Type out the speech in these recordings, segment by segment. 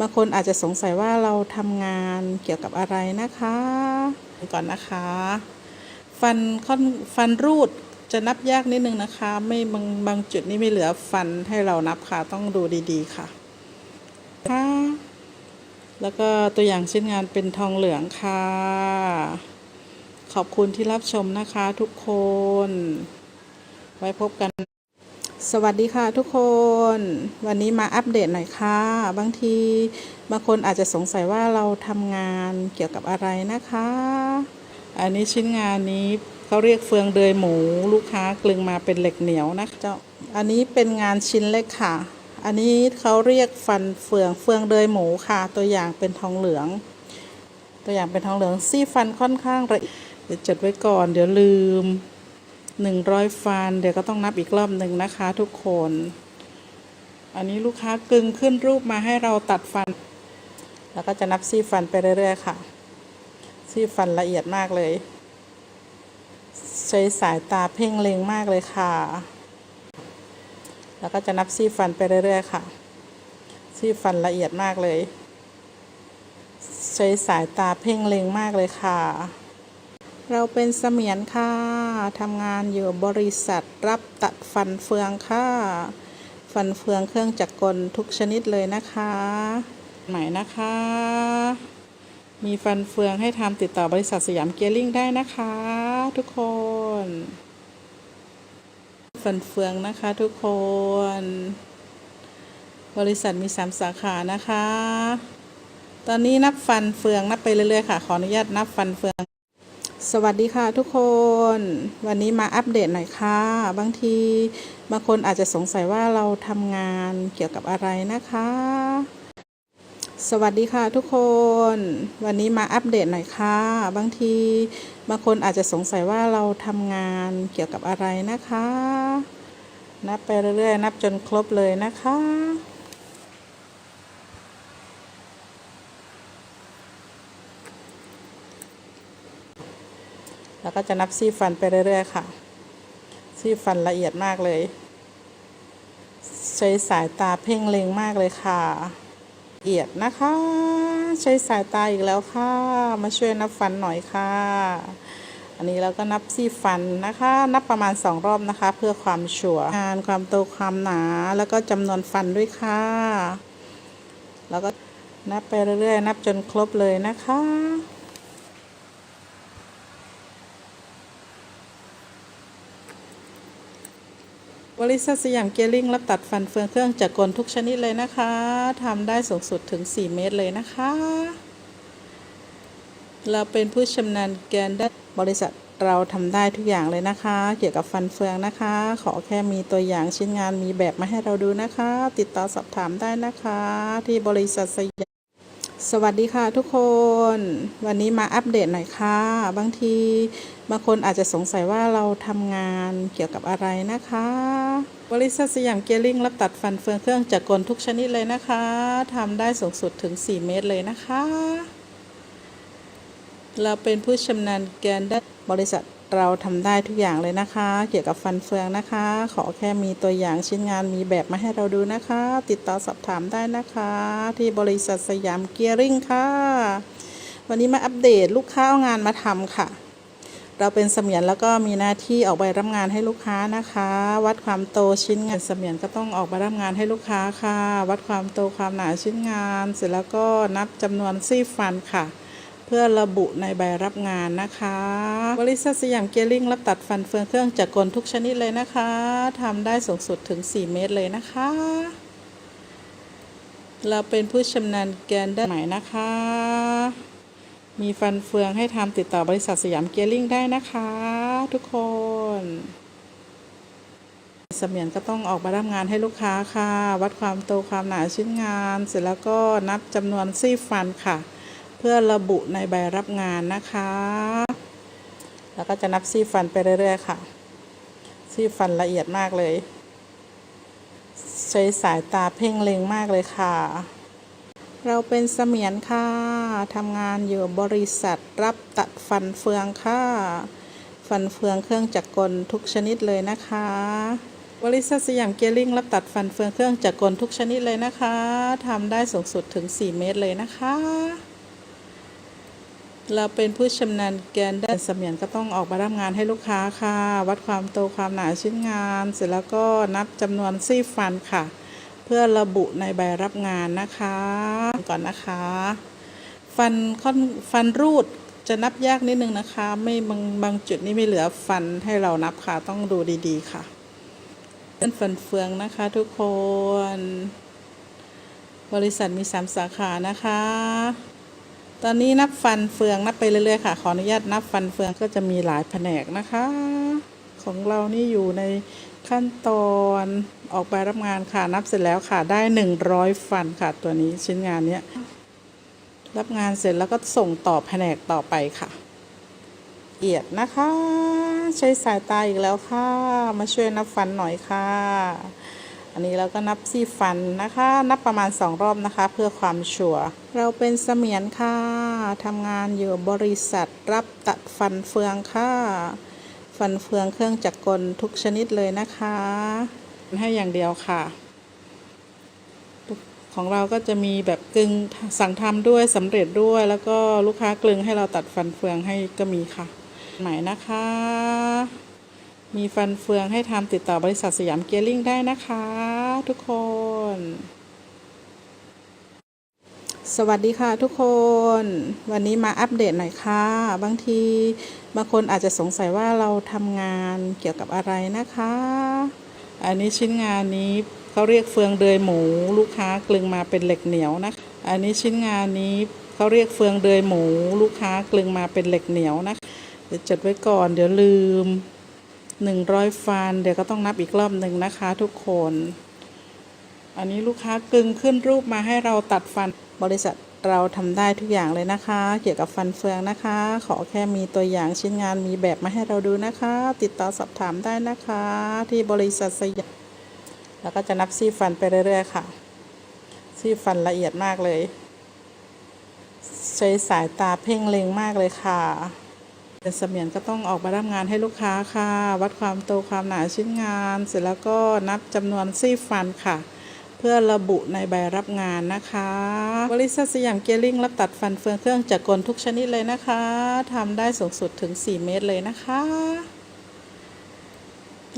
บางคนอาจจะสงสัยว่าเราทำงานเกี่ยวกับอะไรนะคะ ก่อนนะคะ ฟันค่อนฟันรูดจะนับยากนิดนึงนะคะ ไม่บางบางจุดนี่ไม่เหลือฟันให้เรานับค่ะ ต้องดูดีๆค่ะค่ะแล้วก็ตัวอย่างชิ้นงานเป็นทองเหลืองค่ะ ขอบคุณที่รับชมนะคะทุกคน ไว้พบกัน สวัสดีค่ะทุกคน วันนี้มาอัปเดตหน่อยค่ะ บางทีบางคนอาจจะสงสัยว่าเราทำงานเกี่ยวกับอะไรนะคะ อันนี้ชิ้นงานนี้เขาเรียกเฟืองเดยหมูลูกค้ากลึงมาเป็นเหล็กเหนียวนะเจ้าอันนี้เป็นงานชิ้นเล็กค่ะ อันนี้เขาเรียกฟันเฟืองเฟืองเดยหมูค่ะ ตัวอย่างเป็นทองเหลือง ตัวอย่างเป็นทองเหลืองซี่ฟันค่อนข้างละเอียดจดไว้ก่อน เดี๋ยวลืม หนึ่งร้อยฟัน เดี๋ยวก็ต้องนับอีกรอบหนึ่งนะคะทุกคน อันนี้ลูกค้ากึงขึ้นรูปมาให้เราตัดฟัน แล้วก็จะนับซี่ฟันไปเรื่อยๆค่ะ ซี่ฟันละเอียดมากเลย ใช้สายตาเพ่งเล็งมากเลยค่ะ แล้วก็จะนับซี่ฟันไปเรื่อยๆค่ะ ซี่ฟันละเอียดมากเลย ใช้สายตาเพ่งเล็งมากเลยค่ะ เราเป็นเสมียนค่ะ ทำงานอยู่บริษัทรับตัดฟันเฟืองค่ะ ฟันเฟืองเครื่องจักรกลทุกชนิดเลยนะคะ ใหม่นะคะ มีฟันเฟืองให้ทำติดต่อบริษัทสยามเกียร์ลิงได้นะคะ ทุกคน ฟันเฟืองนะคะทุกคน บริษัทมีสามสาขานะคะ ตอนนี้นับฟันเฟืองนับไปเรื่อยๆค่ะ ขออนุญาตนับฟันเฟือง สวัสดีค่ะทุกคน วันนี้มาอัปเดตหน่อยค่ะ บางทีบางคนอาจจะสงสัยว่าเราทำงานเกี่ยวกับอะไรนะคะ สวัสดีค่ะทุกคน วันนี้มาอัปเดตหน่อยค่ะ บางทีบางคนอาจจะสงสัยว่าเราทำงานเกี่ยวกับอะไรนะคะ นับไปเรื่อยๆ นับจนครบเลยนะคะ แล้วก็จะนับซี่ฟันไปเรื่อย ๆ ค่ะ ซี่ฟันละเอียดมากเลย ใช้สายตาเพ่งเล็งมากเลยค่ะละเอียดนะคะ ใช้สายตาอีกแล้วค่ะ มาช่วยนับฟันหน่อยค่ะ อันนี้เราก็นับซี่ฟันนะคะ นับประมาณสองรอบนะคะ เพื่อความชัวร์งานความโตความหนาแล้วก็จำนวนฟันด้วยค่ะ แล้วก็นับไปเรื่อยๆ นับจนครบเลยนะคะ บริษัทสยามเกลิงรับตัดฟันเฟืองเครื่องจักรกลทุกชนิดเลยนะคะทำได้สูงสุดถึง 4 เมตรเลยนะคะ เราเป็นผู้ชำนาญการด้านบริษัทเราทำได้ทุกอย่างเลยนะคะ เกี่ยวกับฟันเฟืองนะคะ ขอแค่มีตัวอย่างชิ้นงานมีแบบมาให้เราดูนะคะ ติดต่อสอบถามได้นะคะ ที่บริษัทสยาม สวัสดีค่ะทุกคน วันนี้มาอัปเดตหน่อยค่ะ บางทีบางคนอาจจะสงสัยว่าเราทำงานเกี่ยวกับอะไรนะคะ บริษัทสยามเกลิงรับตัดฟันเฟืองเครื่องจักรกลทุกชนิดเลยนะคะทำได้สูงสุดถึง 4 เมตรเลยนะคะ เราเป็นผู้ชำนาญการด้านบริษัท เราทำได้ทุกอย่างเลยนะคะ เกี่ยวกับฟันเฟืองนะคะ ขอแค่มีตัวอย่างชิ้นงานมีแบบมาให้เราดูนะคะ ติดต่อสอบถามได้นะคะ ที่บริษัทสยามเกียร์ริงค่ะ วันนี้มาอัปเดตลูกค้าเอางานมาทำค่ะ เราเป็นเสมียนแล้วก็มีหน้าที่ออกใบรับงานให้ลูกค้านะคะ วัดความโตชิ้นงานเสมียนก็ต้องออกใบรับงานให้ลูกค้าค่ะ วัดความโตความหนาชิ้นงาน เสร็จแล้วก็นับจำนวนซี่ฟันค่ะ เพื่อระบุในใบรับงานนะคะ บริษัทสยามเกียร์ลิงรับตัดฟันเฟืองเครื่องจักรกลทุกชนิดเลยนะคะทำได้สูงสุดถึง 4 เมตรเลยนะคะ เราเป็นผู้ชำนาญการด้านไหมนะคะ มีฟันเฟืองให้ทำติดต่อบริษัทสยามเกียร์ลิงได้นะคะ ทุกคนเสมียนก็ต้องออกมารับงานให้ลูกค้าค่ะ วัดความโตความหนาชิ้นงาน เสร็จแล้วก็นับจำนวนซี่ฟันค่ะ พื่อระบุในใบรับงานนะคะ แล้วก็จะนับซี่ฟันไปเรื่อยๆค่ะ ซี่ฟันละเอียดมากเลย ใช้สายตาเพ่งเล็งมากเลยค่ะ เราเป็นเสมียนค่ะทำงานอยู่บริษัทรับตัดฟันเฟืองค่ะ ฟันเฟืองเครื่องจักรกลทุกชนิดเลยนะคะบริษัทสยามเกียร์ลิงรับตัดฟันเฟืองเครื่องจักรกลทุกชนิดเลยนะคะ ทำได้สูงสุดถึง 4 เมตรเลยนะคะ เราเป็นผู้ชำนาญแกนด้านเสมียนก็ต้องออกมารับงานให้ลูกค้าค่ะ วัดความโตความหนาชิ้นงาน เสร็จแล้วก็นับจำนวนซี่ฟันค่ะ เพื่อระบุในใบรับงานนะคะ ก่อนนะคะ ฟันค่อนฟันรูดจะนับยากนิดนึงนะคะ ไม่บางบางจุดนี่ไม่เหลือฟันให้เรานับค่ะ ต้องดูดีๆค่ะเป็นฟันเฟืองนะคะทุกคน บริษัทมีสามสาขานะคะ ตอนนี้นับฟันเฟืองนับไปเรื่อยๆค่ะ ขออนุญาตนับฟันเฟืองก็จะมีหลายแผนกนะคะ ของเรานี่อยู่ในขั้นตอนออกใบรับงานค่ะนับเสร็จแล้วค่ะได้ 100 ฟันค่ะ ตัวนี้ชิ้นงานเนี้ยรับงานเสร็จแล้วก็ส่งต่อแผนกต่อไปค่ะ เอียดนะคะ ใช้สายตาอีกแล้วค่ะ มาช่วยนับฟันหน่อยค่ะ อันนี้เราก็นับซี่ฟันนะคะ นับประมาณสองรอบนะคะ เพื่อความชัวร์เราเป็นเสมียนค่ะ ทำงานอยู่บริษัทรับตัดฟันเฟืองค่ะ ฟันเฟืองเครื่องจักรกลทุกชนิดเลยนะคะ ให้อย่างเดียวค่ะ ของเราก็จะมีแบบกึ่งสั่งทำด้วยสำเร็จด้วย แล้วก็ลูกค้ากลึงให้เราตัดฟันเฟืองให้ก็มีค่ะหมายนะคะ มีฟันเฟืองให้ทำติดต่อบริษัทสยามเกียร์ลิงได้นะคะ ทุกคน สวัสดีค่ะทุกคน วันนี้มาอัปเดตหน่อยค่ะ บางทีบางคนอาจจะสงสัยว่าเราทำงานเกี่ยวกับอะไรนะคะ อันนี้ชิ้นงานนี้เขาเรียกเฟืองเดยหมูลูกค้ากลึงมาเป็นเหล็กเหนียวนะคะอันนี้ชิ้นงานนี้เขาเรียกเฟืองเดยหมูลูกค้ากลึงมาเป็นเหล็กเหนียวนะคะเดี๋ยวจดไว้ก่อนเดี๋ยวลืมหนึ่งร้อยฟัน เดี๋ยวก็ต้องนับอีกรอบหนึ่งนะคะ ทุกคน อันนี้ลูกค้ากึงขึ้นรูปมาให้เราตัดฟันบริษัทเราทำได้ทุกอย่างเลยนะคะ เกี่ยวกับฟันเฟืองนะคะ ขอแค่มีตัวอย่างชิ้นงานมีแบบมาให้เราดูนะคะ ติดต่อสอบถามได้นะคะ ที่บริษัทสยามแล้วก็จะนับซี่ฟันไปเรื่อยๆค่ะ ซี่ฟันละเอียดมากเลย ใช้สายตาเพ่งเล็งมากเลยค่ะเป็นเสมียนก็ต้องออกมารับงานให้ลูกค้าค่ะ วัดความโตความหนาชิ้นงาน เสร็จแล้วก็นับจำนวนซี่ฟันค่ะ พื่อระบุในใบรับงานนะคะ บริษัทสยามเกียร์ลิงรับตัดฟันเฟืองเครื่องจักรกลทุกชนิดเลยนะคะทำได้สูงสุดถึง 4 เมตรเลยนะคะ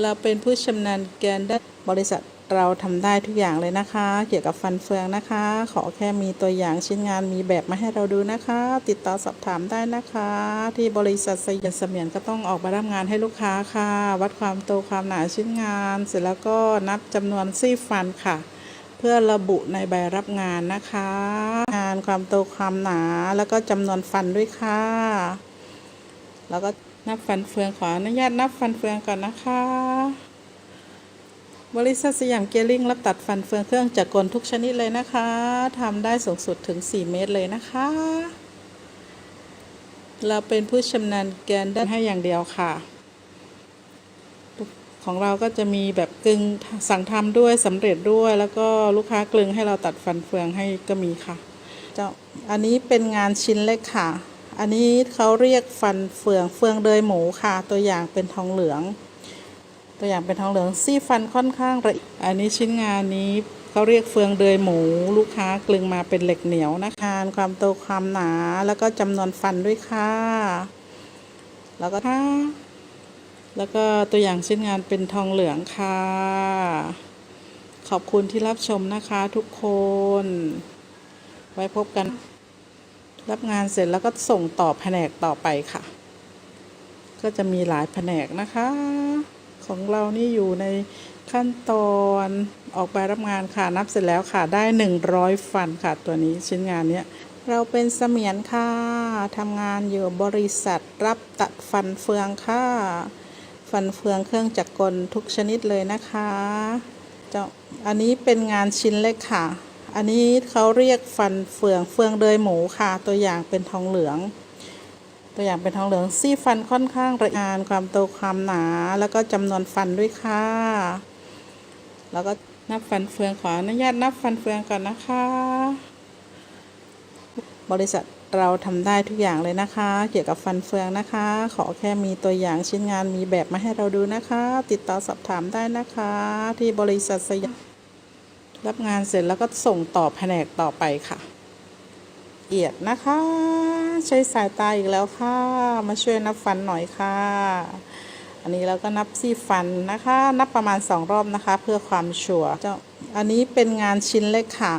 เราเป็นผู้ชำนาญแกนด้านบริษัทเราทำได้ทุกอย่างเลยนะคะ เกี่ยวกับฟันเฟืองนะคะ ขอแค่มีตัวอย่างชิ้นงานมีแบบมาให้เราดูนะคะ ติดต่อสอบถามได้นะคะ ที่บริษัทสยามเสมียนก็ต้องออกมารับงานให้ลูกค้าค่ะ วัดความโตความหนาชิ้นงาน เสร็จแล้วก็นับจำนวนซี่ฟันค่ะ พื่อระบุในใบรับงานนะคะ งานความโตความหนาแล้วก็จำนวนฟันด้วยค่ะ แล้วก็นับฟันเฟืองขออนุญาตนับฟันเฟืองก่อนนะคะ บริษัทสยามเกียร์ลิงรับตัดฟันเฟืองเครื่องจักรกลทุกชนิดเลยนะคะทำได้สูงสุดถึง 4 เมตรเลยนะคะ เราเป็นผู้ชำนาญแกนด้านให้อย่างเดียวค่ะ ของเราก็จะมีแบบกึงสั่งทำด้วยสำเร็จด้วย แล้วก็ลูกค้ากลึงให้เราตัดฟันเฟืองให้ก็มีค่ะเจ้าอันนี้เป็นงานชิ้นเล็กค่ะ อันนี้เขาเรียกฟันเฟืองเฟืองเดยหมูค่ะ ตัวอย่างเป็นทองเหลือง ตัวอย่างเป็นทองเหลืองซี่ฟันค่อนข้างละเอียดอันนี้ชิ้นงานนี้เขาเรียกเฟืองเดยหมู ลูกค้ากลึงมาเป็นเหล็กเหนียวนะคะความโตความหนาแล้วก็จำนวนฟันด้วยค่ะ แล้วก็ค่ะ แล้วก็ตัวอย่างชิ้นงานเป็นทองเหลืองค่ะ ขอบคุณที่รับชมนะคะทุกคน ไว้พบกัน รับงานเสร็จแล้วก็ส่งต่อแผนกต่อไปค่ะ ก็จะมีหลายแผนกนะคะ ของเรานี่อยู่ในขั้นตอนออกใบรับงานค่ะนับเสร็จแล้วค่ะได้ 100 ฟันค่ะ ตัวนี้ชิ้นงานเนี้ยเราเป็นเสมียนค่ะทำงานอยู่บริษัทรับตัดฟันเฟืองค่ะ ฟันเฟืองเครื่องจักรกลทุกชนิดเลยนะคะเจ้าอันนี้เป็นงานชิ้นเล็กค่ะ อันนี้เขาเรียกฟันเฟืองเฟืองเดยหมูค่ะ ตัวอย่างเป็นทองเหลือง ตัวอย่างเป็นทองเหลืองซี่ฟันค่อนข้างละเอียดงานความโตความหนา แล้วก็จำนวนฟันด้วยค่ะ แล้วก็นับฟันเฟืองขออนุญาตนับฟันเฟืองก่อนนะคะ บริษัท เราทำได้ทุกอย่างเลยนะคะ เกี่ยวกับฟันเฟืองนะคะ ขอแค่มีตัวอย่างชิ้นงานมีแบบมาให้เราดูนะคะ ติดต่อสอบถามได้นะคะ ที่บริษัทสยามรับงานเสร็จแล้วก็ส่งต่อแผนกต่อไปค่ะ เอียดนะคะ ใช้สายตาอีกแล้วค่ะ มาช่วยนับฟันหน่อยค่ะ อันนี้เราก็นับซี่ฟันนะคะ นับประมาณสองรอบนะคะ เพื่อความชัวร์เจ้าอันนี้เป็นงานชิ้นเล็กค่ะ